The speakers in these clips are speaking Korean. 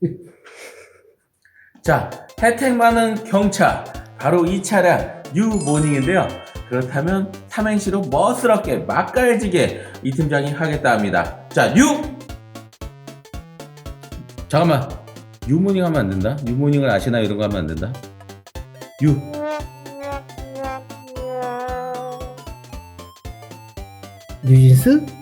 자, 혜택 많은 경차. 바로 이 차량 뉴모닝인데요. 그렇다면 삼행시로 멋스럽게 맛깔지게 이 팀장이 하겠다 합니다. 자, 뉴! 잠깐만. 뉴모닝 하면 안 된다? 뉴모닝을 아시나 이런 거 하면 안 된다? 뉴. 뉴진스?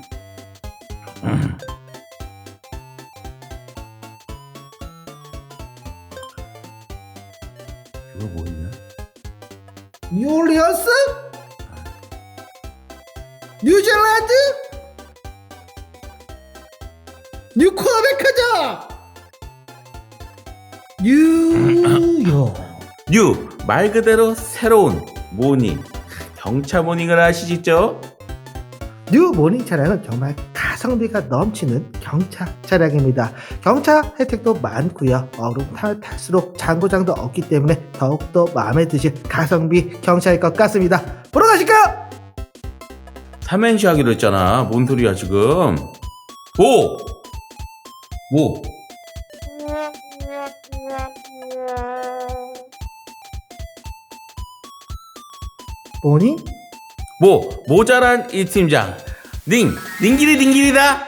뉴욕 뉴! 말 그대로 새로운 모닝. 경차 모닝을 아시죠? 뉴 모닝 차량은 정말 가성비가 넘치는 경차 차량입니다. 경차 혜택도 많고요. 어른 탈 탈수록 장고장도 없기 때문에 더욱더 마음에 드실 가성비 경차일 것 같습니다. 보러 가실까요? 삼행시 하기로 했잖아. 뭔 소리야, 지금? 뭐? 뭐? 모닝? 뭐? 모자란 이 팀장. 닝! 닝기리 닝기리다!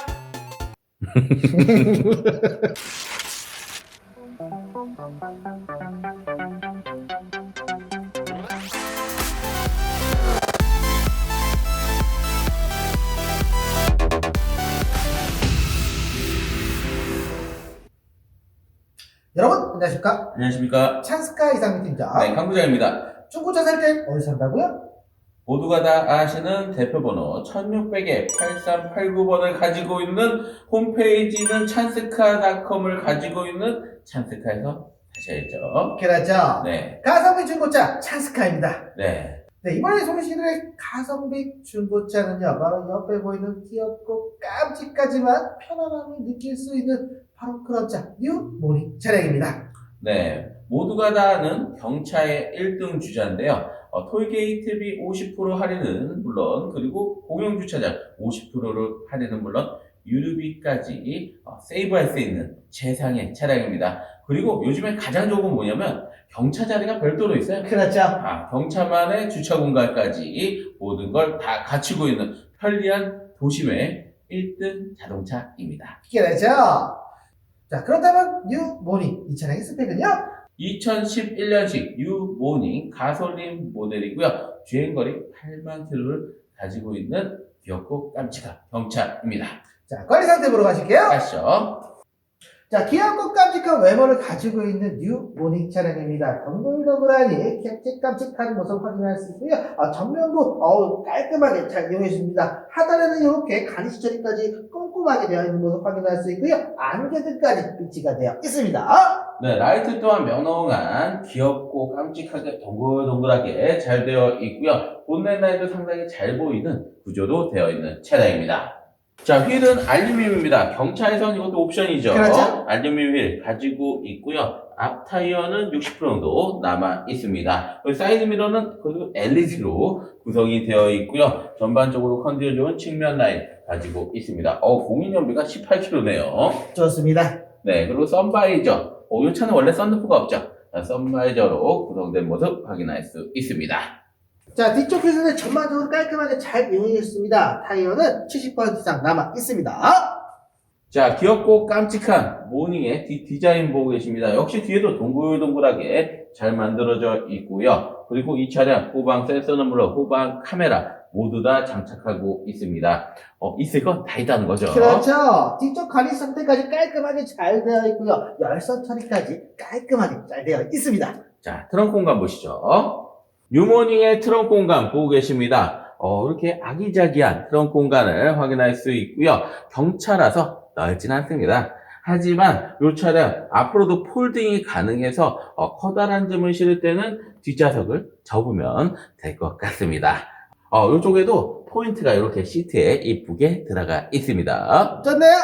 여러분 안녕하십니까? 안녕하십니까. 찬스카 이상민 팀장. 네, 강부장입니다. 중고차 살 때 어디 산다고요? 모두가 다 아시는 대표번호 1600에 8389번을 가지고 있는 홈페이지는 찬스카닷컴을 가지고 있는 찬스카에서 하셔야죠. 그렇죠. 네, 가성비 중고차 찬스카입니다. 네. 네, 이번에 소개시켜드릴 가성비 중고차는요, 바로 옆에 보이는 귀엽고 깜찍하지만 편안함을 느낄 수 있는 바로 그런 차, 뉴 모닝 차량입니다. 네, 모두가 다 아는 경차의 1등 주자인데요. 어, 톨게이트비 50% 할인은 물론 그리고 공영주차장 50%를 할인은 물론 유류비까지 어, 세이브할 수 있는 최상의 차량입니다. 그리고 요즘에 가장 좋은 건 뭐냐면 경차 자리가 별도로 있어요. 그렇죠. 아, 경차만의 주차 공간까지 모든 걸 다 갖추고 있는 편리한 도심의 1등 자동차입니다. 그렇죠. 자, 그렇다면 뉴 모닝 이 차량의 스펙은요? 2011년식 유모닝 가솔린 모델이고요. 주행거리 8만 킬로를 가지고 있는 귀엽고 깜찍한 경차입니다. 자, 관리 상태 보러 가실게요. 아시죠? 자, 귀엽고 깜찍한 외모를 가지고 있는 뉴 모닝 차량입니다. 동글동글하니 깜찍깜찍한 모습 확인할 수 있고요. 아, 전면도 어우, 깔끔하게 잘 이용해줍니다. 하단에는 이렇게 가니시 처리까지 꼼꼼하게 되어 있는 모습 확인할 수 있고요. 안개등까지 비치가 되어 있습니다. 네, 라이트 또한 명랑한 귀엽고 깜찍하게 동글동글하게 잘 되어 있고요. 본넷 라인도 상당히 잘 보이는 구조도 되어 있는 차량입니다. 자, 휠은 알루미늄입니다. 경차에선 이것도 옵션이죠. 그렇죠. 알루미늄 휠 가지고 있고요. 앞 타이어는 60% 정도 남아 있습니다. 사이드 미러는 그래도 LED로 구성이 되어 있고요. 전반적으로 컨디션 좋은 측면 라인 가지고 있습니다. 어, 공인 연비가 18km네요. 좋습니다. 네, 그리고 썬바이저. 어, 이 차는 원래 썬루프가 없죠. 자, 썬바이저로 구성된 모습 확인할 수 있습니다. 자, 뒤쪽 휠은 전반적으로 깔끔하게 잘 이용했습니다. 타이어는 70% 이상 남아 있습니다. 자, 귀엽고 깜찍한 모닝의 뒤 디자인 보고 계십니다. 역시 뒤에도 동글동글하게 잘 만들어져 있고요. 그리고 이 차량 후방 센서는 물론 후방 카메라 모두 다 장착하고 있습니다. 어, 있을 건 다 있다는 거죠. 그렇죠. 뒤쪽 가니 상태까지 깔끔하게 잘 되어 있고요. 열선 처리까지 깔끔하게 잘 되어 있습니다. 자, 트렁크 공간 보시죠. 뉴모닝의 트렁크 공간 보고 계십니다. 어, 이렇게 아기자기한 트렁크 공간을 확인할 수 있고요. 경차라서 넓진 않습니다. 하지만 이 차량 앞으로도 폴딩이 가능해서 어, 커다란 짐을 실을 때는 뒷좌석을 접으면 될 것 같습니다. 어, 이쪽에도 포인트가 이렇게 시트에 이쁘게 들어가 있습니다. 좋네요.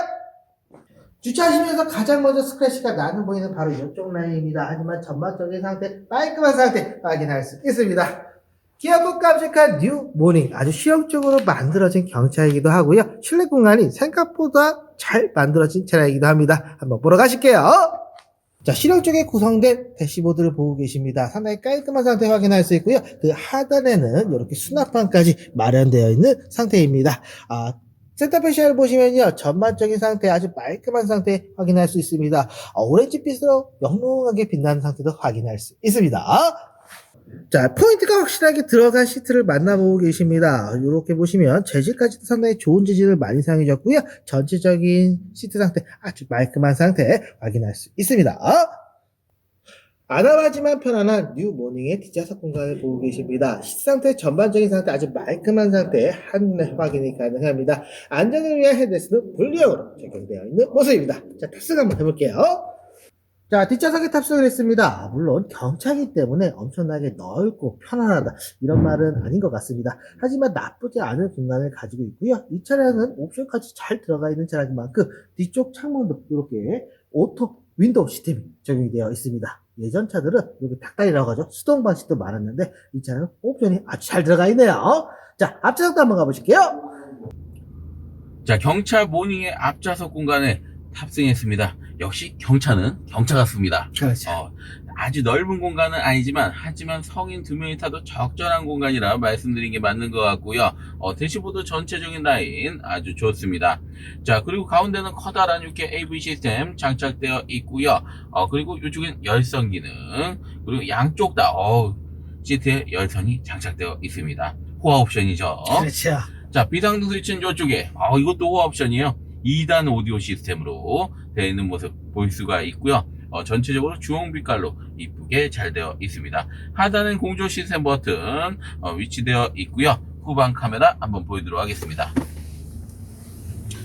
주차하시면서 가장 먼저 스크래치가 나는 보이는 바로 이쪽 라인입니다. 하지만 전반적인 상태, 깔끔한 상태 확인할 수 있습니다. 귀엽고 깜찍한 뉴 모닝 아주 실용적으로 만들어진 경차이기도 하고요. 실내 공간이 생각보다 잘 만들어진 차량이기도 합니다. 한번 보러 가실게요. 자, 실용적에 구성된 대시보드를 보고 계십니다. 상당히 깔끔한 상태 확인할 수 있고요. 그 하단에는 이렇게 수납판까지 마련되어 있는 상태입니다. 아, 센터 패션을 보시면요. 전반적인 상태 아주 깔끔한 상태 확인할 수 있습니다. 어, 오렌지빛으로 영롱하게 빛나는 상태도 확인할 수 있습니다. 자, 포인트가 확실하게 들어간 시트를 만나보고 계십니다. 이렇게 보시면 재질까지도 상당히 좋은 재질을 많이 사용해줬고요. 전체적인 시트 상태 아주 말끔한 상태 확인할 수 있습니다. 아담하지만 편안한 뉴 모닝의 뒷좌석 공간을 보고 계십니다. 시트 상태 전반적인 상태 아주 말끔한 상태 한눈에 확인이 가능합니다. 안전을 위한 헤드레스는 분리형으로 적용되어 있는 모습입니다. 자, 탑승 한번 해볼게요. 자, 뒷좌석에 탑승을 했습니다. 물론 경차기 때문에 엄청나게 넓고 편안하다 이런 말은 아닌 것 같습니다. 하지만 나쁘지 않은 공간을 가지고 있고요. 이 차량은 옵션까지 잘 들어가 있는 차량인 만큼 뒤쪽 창문도 이렇게 오토 윈도우 시스템이 적용이 되어 있습니다. 예전 차들은 이렇게 닭다리라고 하죠. 수동 방식도 많았는데 이 차는 옵션이 아주 잘 들어가 있네요. 자, 앞좌석도 한번 가보실게요. 자, 경차 모닝의 앞좌석 공간에 탑승했습니다. 역시 경차는 경차 같습니다. 그렇죠. 어, 아주 넓은 공간은 아니지만 하지만 성인 두 명이 타도 적절한 공간이라 말씀드린 게 맞는 것 같고요. 어, 대시보드 전체적인 라인 아주 좋습니다. 자 그리고 가운데는 커다란 6개 AV 시스템 장착되어 있고요. 어, 그리고 이쪽엔 열선 기능 그리고 양쪽 다 어, 시트에 열선이 장착되어 있습니다. 호화 옵션이죠. 그렇죠. 자, 비상등 스위치는 이쪽에, 아, 이것도 호화 옵션이에요. 2단 오디오 시스템으로 되어 있는 모습 볼 수가 있고요. 어, 전체적으로 주홍 빛깔로 이쁘게 잘 되어 있습니다. 하단은 공조 시스템 버튼 어, 위치되어 있고요. 후방 카메라 한번 보여드리도록 하겠습니다.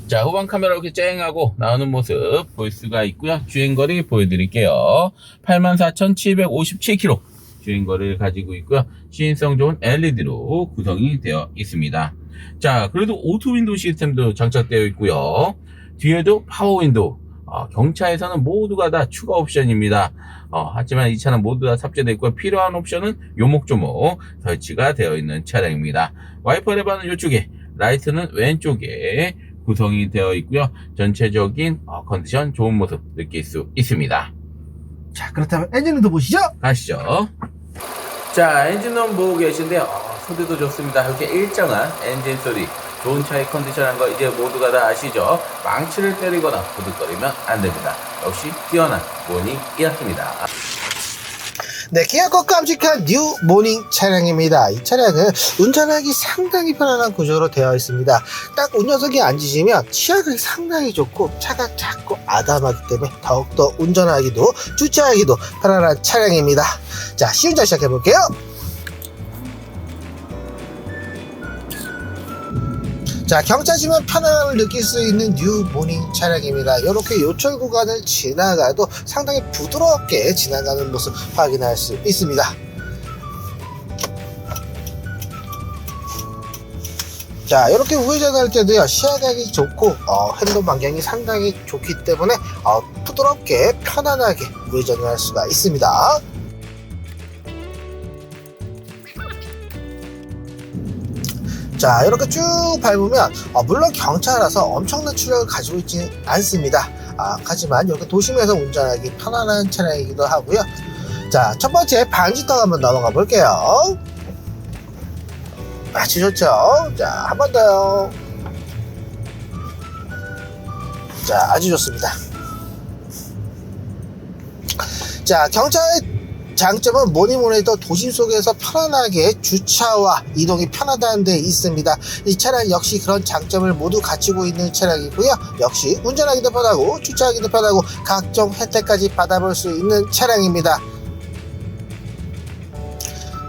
자, 후방 카메라 이렇게 쨍하고 나오는 모습 볼 수가 있고요. 주행거리 보여드릴게요. 84,757km 주행거리를 가지고 있고요. 시인성 좋은 LED로 구성이 되어 있습니다. 자, 그래도 오토 윈도우 시스템도 장착되어 있고요. 뒤에도 파워 윈도우. 어, 경차에서는 모두가 다 추가 옵션입니다. 어, 하지만 이 차는 모두 다 탑재되어 있고 필요한 옵션은 요목조목 설치가 되어 있는 차량입니다. 와이퍼 레버는 이쪽에, 라이트는 왼쪽에 구성이 되어 있고요. 전체적인 어, 컨디션 좋은 모습 느낄 수 있습니다. 자, 그렇다면 엔진룸도 보시죠. 가시죠. 자, 엔진룸 보고 계신데요. 어, 소리도 좋습니다. 이렇게 일정한 엔진 소리, 좋은 차의 컨디션한 거 이제 모두가 다 아시죠? 망치를 때리거나 부득거리면 안 됩니다. 역시 뛰어난 모닝이었습니다. 네, 기아껏 깜찍한 뉴 모닝 차량입니다. 이 차량은 운전하기 상당히 편안한 구조로 되어 있습니다. 딱 운전석에 앉으시면 치약이 상당히 좋고 차가 작고 아담하기 때문에 더욱더 운전하기도 주차하기도 편안한 차량입니다. 자, 시운전 시작해 볼게요. 자, 경차지만 편안함을 느낄 수 있는 뉴 모닝 차량입니다. 이렇게 요철 구간을 지나가도 상당히 부드럽게 지나가는 모습 확인할 수 있습니다. 자, 이렇게 우회전 할 때도요, 시야각이 좋고, 어, 핸들 반경이 상당히 좋기 때문에, 어, 부드럽게, 편안하게 우회전을 할 수가 있습니다. 자 이렇게 쭉 밟으면 어, 물론 경차라서 엄청난 출력을 가지고 있지는 않습니다. 아, 하지만 이렇게 도심에서 운전하기 편안한 차량이기도 하고요. 자 첫 번째 방지턱 한번 넘어가 볼게요. 아주 좋죠? 자 한 번 더요. 자 아주 좋습니다. 자 경차의 장점은 뭐니 뭐니 해도 도심 속에서 편안하게 주차와 이동이 편하다는 데 있습니다. 이 차량 역시 그런 장점을 모두 갖추고 있는 차량이고요. 역시 운전하기도 편하고 주차하기도 편하고 각종 혜택까지 받아볼 수 있는 차량입니다.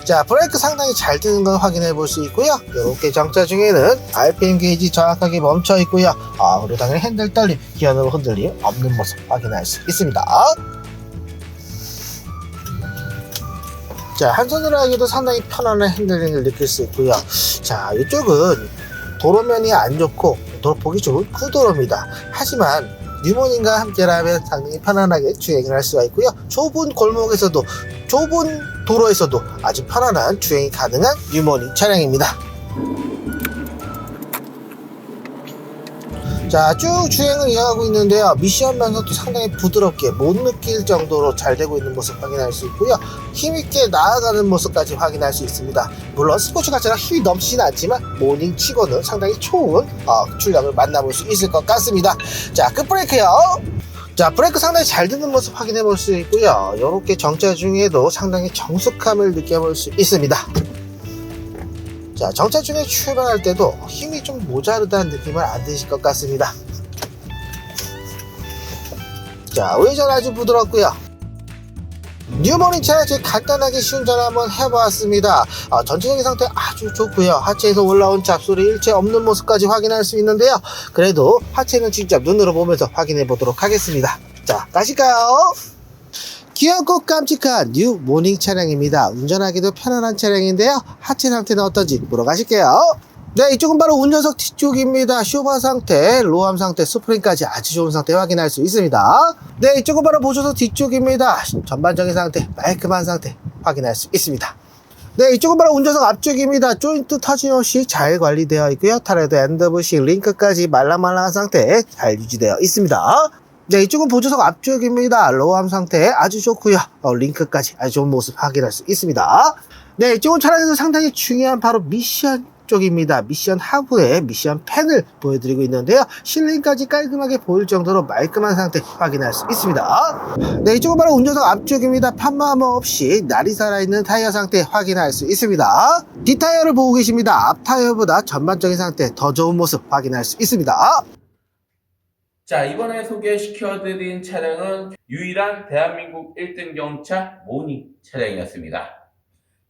자, 브레이크 상당히 잘 뜨는 걸 확인해 볼 수 있고요. 이렇게 정차 중에는 RPM 게이지 정확하게 멈춰 있고요. 아, 그리고 당연히 핸들 떨림, 기어는 흔들림 없는 모습 확인할 수 있습니다. 자, 한 손으로 하기도 상당히 편안한 핸들링을 느낄 수 있고요. 자, 이쪽은 도로면이 안 좋고 도로 보기 좋은 구도로입니다. 하지만 뉴모닝과 함께라면 상당히 편안하게 주행을 할 수가 있고요. 좁은 골목에서도 좁은 도로에서도 아주 편안한 주행이 가능한 뉴모닝 차량입니다. 자, 쭉 주행을 이어가고 있는데요. 미션 면석도 상당히 부드럽게 못 느낄 정도로 잘 되고 있는 모습 확인할 수 있고요. 힘있게 나아가는 모습까지 확인할 수 있습니다. 물론 스포츠카처럼 힘이 넘치진 않지만 모닝 치고는 상당히 좋은 어, 출력을 만나볼 수 있을 것 같습니다. 자, 끝브레이크요. 자, 브레이크 상당히 잘 드는 모습 확인해 볼 수 있고요. 이렇게 정차 중에도 상당히 정숙함을 느껴볼 수 있습니다. 자, 정차 중에 출발할 때도 힘이 좀 모자르다는 느낌을 안 드실 것 같습니다. 자, 의전 아주 부드럽고요. 뉴모닝 차량 제 간단하게 시운전 한번 해보았습니다. 아, 전체적인 상태 아주 좋고요. 하체에서 올라온 잡소리 일체 없는 모습까지 확인할 수 있는데요. 그래도 하체는 직접 눈으로 보면서 확인해 보도록 하겠습니다. 자, 가실까요? 귀엽고 깜찍한 뉴 모닝 차량입니다. 운전하기도 편안한 차량인데요. 하체 상태는 어떤지 보러 가실게요. 네, 이쪽은 바로 운전석 뒤쪽입니다. 쇼바 상태, 로암 상태, 스프링까지 아주 좋은 상태 확인할 수 있습니다. 네, 이쪽은 바로 보조석 뒤쪽입니다. 전반적인 상태, 깔끔한 상태 확인할 수 있습니다. 네, 이쪽은 바로 운전석 앞쪽입니다. 조인트 터진 없이 잘 관리되어 있고요. 타레드 엔더부시 링크까지 말랑말랑한 상태 잘 유지되어 있습니다. 네, 이쪽은 보조석 앞쪽입니다. 로암 상태 아주 좋고요. 어, 링크까지 아주 좋은 모습 확인할 수 있습니다. 네, 이쪽은 차량에서 상당히 중요한 바로 미션 쪽입니다. 미션 하부에 미션 펜을 보여드리고 있는데요. 실링까지 깔끔하게 보일 정도로 말끔한 상태 확인할 수 있습니다. 네, 이쪽은 바로 운전석 앞쪽입니다. 판마모 없이 날이 살아있는 타이어 상태 확인할 수 있습니다. 뒷타이어를 보고 계십니다. 앞 타이어보다 전반적인 상태 더 좋은 모습 확인할 수 있습니다. 자, 이번에 소개시켜드린 차량은 유일한 대한민국 1등 경차 모니 차량이었습니다.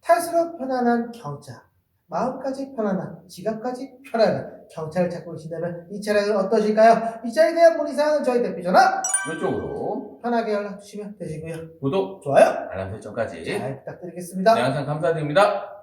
탈수록 편안한 경차, 마음까지 편안한, 지갑까지 편안한 경차를 찾고 계신다면 이 차량은 어떠실까요? 이 차량에 대한 문의사항은 저희 대표 전화 이쪽으로 편하게 연락 주시면 되시고요. 구독, 좋아요? 알람 설정까지 잘 부탁드리겠습니다. 네, 항상 감사드립니다.